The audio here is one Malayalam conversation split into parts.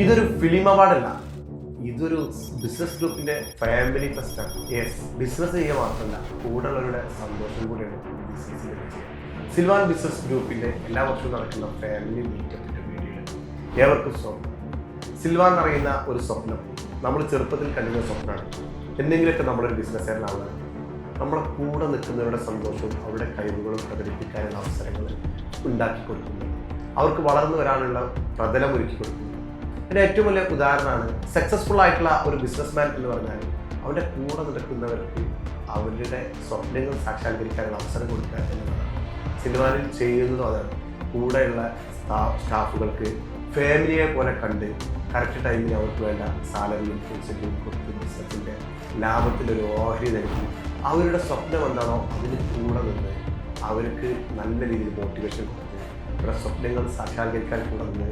ഇതൊരു ഫിലിം അവാർഡല്ല ഇതൊരു ബിസിനസ് ഗ്രൂപ്പിന്റെ ഫാമിലി ഫെസ്റ്റാണ് യെസ് ബിസിനസ് ചെയ്യുക മാത്രമല്ല കൂടെയുള്ളവരുടെ സന്തോഷം കൂടിയാണ് ബിസിനസ് സിൽവാൻ ബിസിനസ് ഗ്രൂപ്പിന്റെ എല്ലാ വർഷവും നടക്കുന്ന ഫാമിലി മീറ്റപ്പിന്റെ വീഡിയോയിൽ ഏവർക്കും സിൽവാൻ അറിയുന്ന ഒരു സ്വപ്നം. നമ്മൾ ചെറുപ്പത്തിൽ കണ്ടിരുന്ന സ്വപ്നമാണ്. എന്തെങ്കിലുമൊക്കെ നമ്മളൊരു ബിസിനസ്സുകാരനാവുക നമ്മുടെ കൂടെ നിൽക്കുന്നവരുടെ സന്തോഷവും അവരുടെ കഴിവുകളും പ്രകടിപ്പിക്കാനുള്ള അവസരങ്ങൾ ഉണ്ടാക്കി കൊടുക്കുന്നു അവർക്ക് വളർന്നു വരാനുള്ള പ്രതലം ഒരുക്കി കൊടുക്കുന്നു. എന്റെ ഏറ്റവും വലിയ ഉദാഹരണമാണ് സക്സസ്ഫുൾ ആയിട്ടുള്ള ഒരു ബിസിനസ്മാൻ എന്ന് പറഞ്ഞാൽ അവന്റെ കൂടെ നടക്കുന്നവർക്ക് അവരുടെ സ്വപ്നങ്ങൾ സാക്ഷാത്കരിക്കാനുള്ള അവസരം കൊടുക്കുക എന്നുള്ളതാണ്. സിനിമയിൽ ചെയ്യുന്നതും അതാണ്. കൂടെയുള്ള സ്റ്റാ- സ്റ്റാഫുകൾക്ക് ഫാമിലിയെ പോലെ കണ്ട് കറക്റ്റ് ടൈമിൽ അവർക്ക് വേണ്ട സാലറിയും ഇൻസെന്റീവും കൊടുത്ത് ബിസിനസ്സിന്റെ ലാഭത്തിലൊരു ഓഹരി നൽകി അവരുടെ സ്വപ്നം എന്താണോ അതിന് കൂടെ നിന്ന് അവർക്ക് നല്ല രീതിയിൽ മോട്ടിവേഷൻ കൊടുത്ത് അവരുടെ സ്വപ്നങ്ങൾ സാക്ഷാത്കരിക്കാൻ നിന്ന്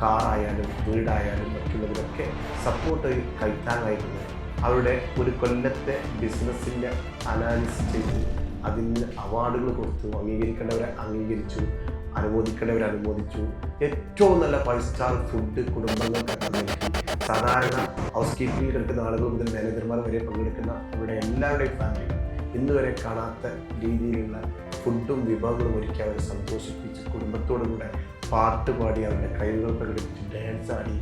കാറായാലും വീടായാലും മറ്റുള്ളവരൊക്കെ സപ്പോർട്ട് കൈത്താങ്ങായിരുന്നു അവരുടെ ഒരു കൊല്ലത്തെ ബിസിനസ്സിന്റെ അനാലിസിസ് ചെയ്ത് അതിന് അവാർഡുകൾ കൊടുത്തു അംഗീകരിക്കേണ്ടവരെ അംഗീകരിച്ചു അനുമോദിക്കേണ്ടവരെ അനുമോദിച്ചു. ഏറ്റവും നല്ല ഫൈവ് സ്റ്റാർ ഫുഡ് കുടുംബങ്ങൾക്ക് നൽകി സാധാരണ ഹൗസ് കീപ്പിംഗിൽ കിടക്കുന്ന ആളുകൾ മുതൽ മാനേജർമാർ വരെ പങ്കെടുക്കുന്ന അവരുടെ എല്ലാവരുടെയും ഫാമിലി ഇന്നുവരെ കാണാത്ത രീതിയിലുള്ള ഫുഡും വിഭവങ്ങളും ഒരുക്കി അവരെ സന്തോഷിപ്പിച്ച് കുടുംബത്തോടു കൂടെ പാട്ട് പാടി അവരുടെ കഴിവുകൾ പ്രകടിപ്പിച്ച് ഡാൻസ് ആടി.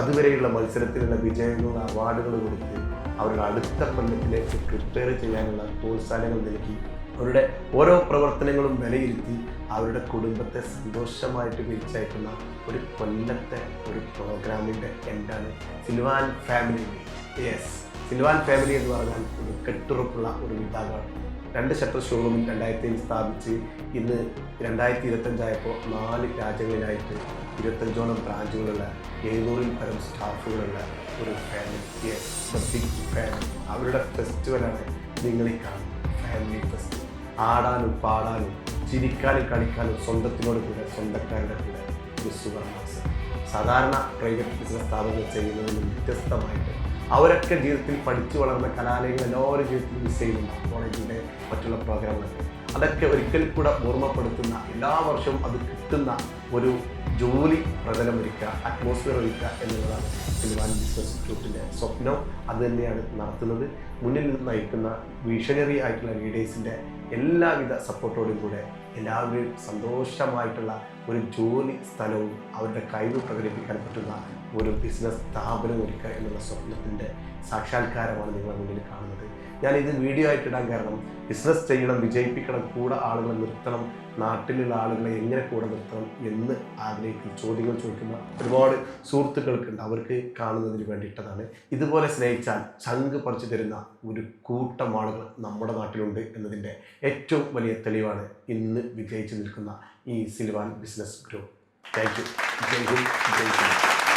അതുവരെയുള്ള മത്സരത്തിലുള്ള വിജയങ്ങളും അവാർഡുകൾ കൊടുത്ത് അവരുടെ അടുത്ത കൊല്ലത്തിലേക്ക് പ്രിപ്പയർ ചെയ്യാനുള്ള പ്രോത്സാഹനങ്ങൾ നൽകി. അവരുടെ ഓരോ പ്രവർത്തനങ്ങളും വിലയിരുത്തി അവരുടെ കുടുംബത്തെ സന്തോഷമായിട്ട് വിളിച്ചയക്കുന്ന ഒരു കൊല്ലത്തെ ഒരു പ്രോഗ്രാമിന്റെ എൻഡാണ് Sylvan family yes Sylvan family എന്ന് പറഞ്ഞാൽ ഒരു കെട്ടുറപ്പുള്ള ഒരു വിഭാഗമാണ്. രണ്ട് ഷട്ടർ ഷോറൂമിൽ അഞ്ച് സ്ഥാപിച്ച് ഇന്ന് രണ്ടായിരത്തി ഇരുപത്തഞ്ചായപ്പോൾ നാല് രാജ്യങ്ങളിലായിട്ട് ഇരുപത്തഞ്ചോളം ബ്രാഞ്ചുകളുള്ള എഴുന്നൂറിൽ പരം സ്റ്റാഫുകളുള്ള ഒരു ഫാമിലി ബിഗ് ഫാമിലി. അവരുടെ ഫെസ്റ്റിവലാണ് നിങ്ങൾ കാണുന്നത്. ഫാമിലി ഫെസ്റ്റിവൽ ആടാനും പാടാനും ചിരിക്കാനും കളിക്കാനും സ്വന്തത്തിനോട് കൂടെ സ്വന്തക്കാരുടെ കൂടെ ഒരു സുവർണാവസരം സാധാരണ പ്രൈവറ്റ് ബിസിനസ് സ്ഥാപനങ്ങൾ ചെയ്യുന്നതിന് വ്യത്യസ്തമായിട്ട് അവരൊക്കെ ജീവിതത്തിൽ പഠിച്ചു വളർന്ന കലാലയങ്ങൾ എല്ലാവരും ജീവിതത്തിൽ മിസ് ചെയ്യുന്നുണ്ട് കോളേജിന്റെ മറ്റുള്ള പ്രോഗ്രാമുകളൊക്കെ അതൊക്കെ ഒരിക്കൽ കൂടെ ഓർമ്മപ്പെടുത്തുന്ന എല്ലാ വർഷവും അത് കിട്ടുന്ന ഒരു ജോലി പ്രതലം ഒരുക്കുക അറ്റ്മോസ്ഫിയർ ഒരുക്കുക എന്നുള്ളതാണ് സിനിമാൻ ബിസിനസ് ഇൻസ്റ്റിറ്റ്യൂട്ടിന്റെ സ്വപ്നം. അത് തന്നെയാണ് നടത്തുന്നത്. മുന്നിൽ നിന്ന് നയിക്കുന്ന വിഷണറി ആയിട്ടുള്ള ലീഡേഴ്സിന്റെ എല്ലാവിധ സപ്പോർട്ടോടും കൂടെ എല്ലാവരും സന്തോഷമായിട്ടുള്ള ഒരു ജോലി സ്ഥലവും അവരുടെ കഴിവ് പ്രകടിപ്പിക്കാൻ പറ്റുന്ന ഒരു ബിസിനസ് സ്ഥാപനം ഒരുക്കുക എന്നുള്ള സ്വപ്നത്തിന്റെ സാക്ഷാത്കാരമാണ് നിങ്ങളുടെ മുന്നിൽ കാണുന്നത്. ഞാൻ ഇത് വീഡിയോ ആയിട്ട് ഇടാൻ കാരണം ബിസിനസ് ചെയ്യണം വിജയിപ്പിക്കണം കൂടെ ആളുകളെ നിർത്തണം നാട്ടിലുള്ള ആളുകളെ എങ്ങനെ കൂടെ നിർത്തണം എന്ന് ആഗ്രഹിക്കുന്ന ചോദ്യങ്ങൾ ചോദിക്കുന്ന ഒരുപാട് സുഹൃത്തുക്കൾക്കുണ്ട് അവർക്ക് കാണുന്നതിന് വേണ്ടിയിട്ടതാണ്. ഇതുപോലെ സ്നേഹിച്ചാൽ ചങ്ക് പറിച്ചു തരുന്ന ഒരു കൂട്ടം ആളുകൾ നമ്മുടെ നാട്ടിലുണ്ട് എന്നതിന്റെ ഏറ്റവും വലിയ തെളിവാണ് ഇന്ന് വിജയിച്ചു നിൽക്കുന്ന ഈ Sylvan business group. Thank you Jai Hind Jai